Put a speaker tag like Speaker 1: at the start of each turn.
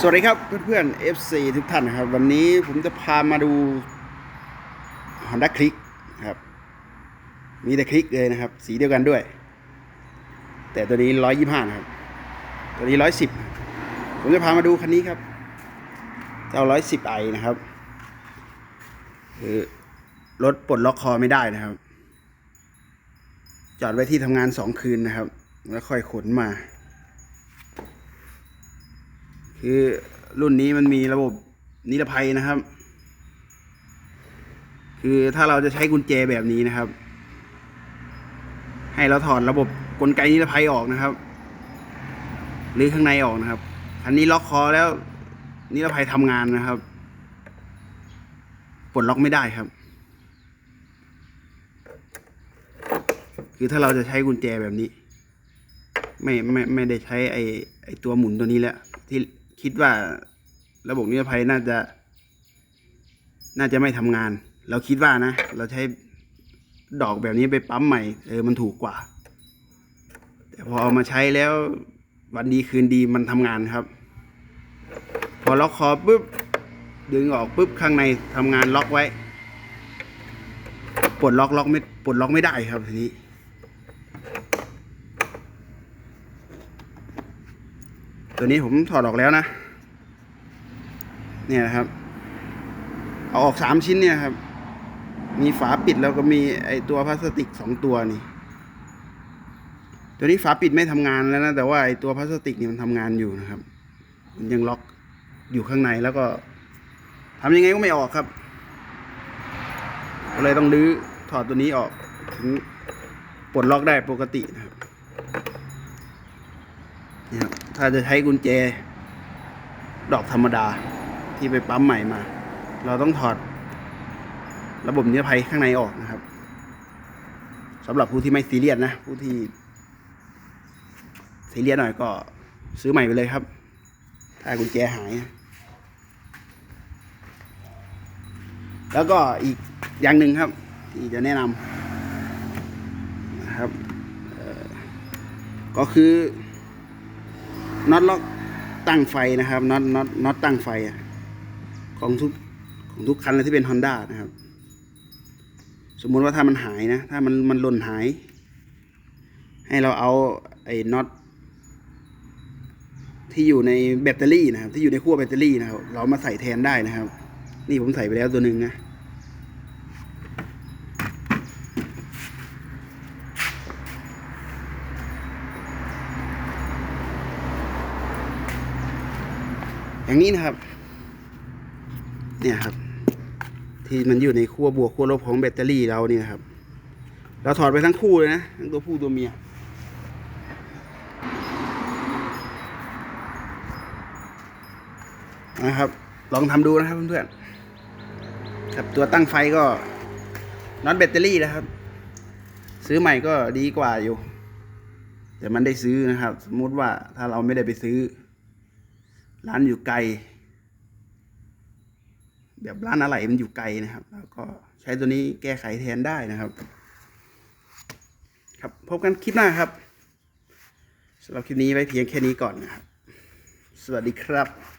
Speaker 1: สวัสดีครับเพื่อนๆ FC ทุกท่านนะครับ วันนี้ผมจะพามาดู Honda Click ครับ มีแต่คลิกเลยนะครับ สีเดียวกันด้วย แต่ตัวนี้ร้อยยี่ห้านะครับ ตัวนี้ร้อยสิบผมจะพามาดูคันนี้ครับเจ้าร้อยสิบไอนะครับคือรถปลดล็อกคอไม่ได้นะครับ จอดไว้ที่ทำงานสองคืนนะครับ แล้วค่อยขนมา คือรุ่นนี้มันมีระบบนิรภัยนะครับ คือถ้าเราจะใช้กุญแจแบบนี้นะครับ ให้เราถอดระบบกลไกนิรภัยออกนะครับ หรือข้างในออกนะครับคันนี้ล็อกคอแล้วนิรภัยทำงานนะครับปลดล็อกไม่ได้ครับ คือถ้าเราจะใช้กุญแจแบบนี้ ไม่ไม่ไม่ได้ใช้ไอไอตัวหมุนตัวนี้แล้วที่ คิดว่าระบบนิรภัยน่าจะ น่าจะไม่ทำงาน เราคิดว่านะ เราใช้ดอกแบบนี้ไปปั๊มใหม่ เออมันถูกกว่า แต่พอเอามาใช้แล้ววันดีคืนดีมันทำงานครับ พอล็อกคอปุ๊บดึงออกปุ๊บข้างในทำงานล็อกไว้ปลดล็อกล็อกไม่ปลดล็อกไม่ได้ครับทีนี้ ตัวนี้ผมถอดออกแล้วนะ เนี่ยครับ เอาออกสามชิ้นเนี่ยครับ มีฝาปิดแล้วก็มีไอตัวพลาสติกสองตัวนี่ ตัวนี้ฝาปิดไม่ทำงานแล้วนะแต่ว่าไอตัวพลาสติกนี่มันทำงานอยู่นะครับ มันยังล็อกอยู่ข้างในแล้วก็ทำยังไงก็ไม่ออกครับก็เลยต้องดื้อถอดตัวนี้ออกถึงปลดล็อกได้ปกตินะครับเนี่ยครับ ถ้าจะใช้กุญแจ ดอกธรรมดาที่ไปปั๊มใหม่มา เราต้องถอด ระบบนิรภัยข้างในออกนะครับสำหรับผู้ที่ไม่ซีเรียสนะ ผู้ที่ซีเรียสหน่อยก็ซื้อใหม่ไปเลยครับ ถ้ากุญแจหาย แล้วก็อีกอย่างหนึ่งครับ ที่จะแนะนำนะครับก็คือ น็อตล็อกตั้งไฟนะครับน็อตน็อตน็อตตั้งไฟของทุกของทุกคันเลยที่เป็น Honda นะครับ สมมุติว่าถ้ามันหายนะ ถ้ามันมันหล่นหาย ให้เราเอาไอ้น็อตที่อยู่ในแบตเตอรี่นะครับ ที่อยู่ในขั้วแบตเตอรี่นะครับ เรามาใส่แทนได้นะครับ นี่ผมใส่ไปแล้วตัวหนึ่งนะ อย่างนี้นะครับ เนี่ยครับ ที่มันอยู่ในขั้วบวกขั้วลบของแบตเตอรี่เราเนี่ยครับ เราถอดไปทั้งคู่เลยนะทั้งตัวผู้ตัวเมียนะครับ ลองทำดูนะครับเพื่อนๆครับตัวตั้งไฟก็น็อตแบตเตอรี่นะครับ ซื้อใหม่ก็ดีกว่าอยู่ แต่มันได้ซื้อนะครับ สมมุติว่าถ้าเราไม่ได้ไปซื้อ ร้านอยู่ไกล แบบร้านอะไรมันอยู่ไกลนะครับ แล้วก็ใช้ตัวนี้แก้ไขแทนได้นะครับ ครับพบกันคลิปหน้าครับสำหรับคลิปนี้ไว้เพียงแค่นี้ก่อนนะครับ สวัสดีครับ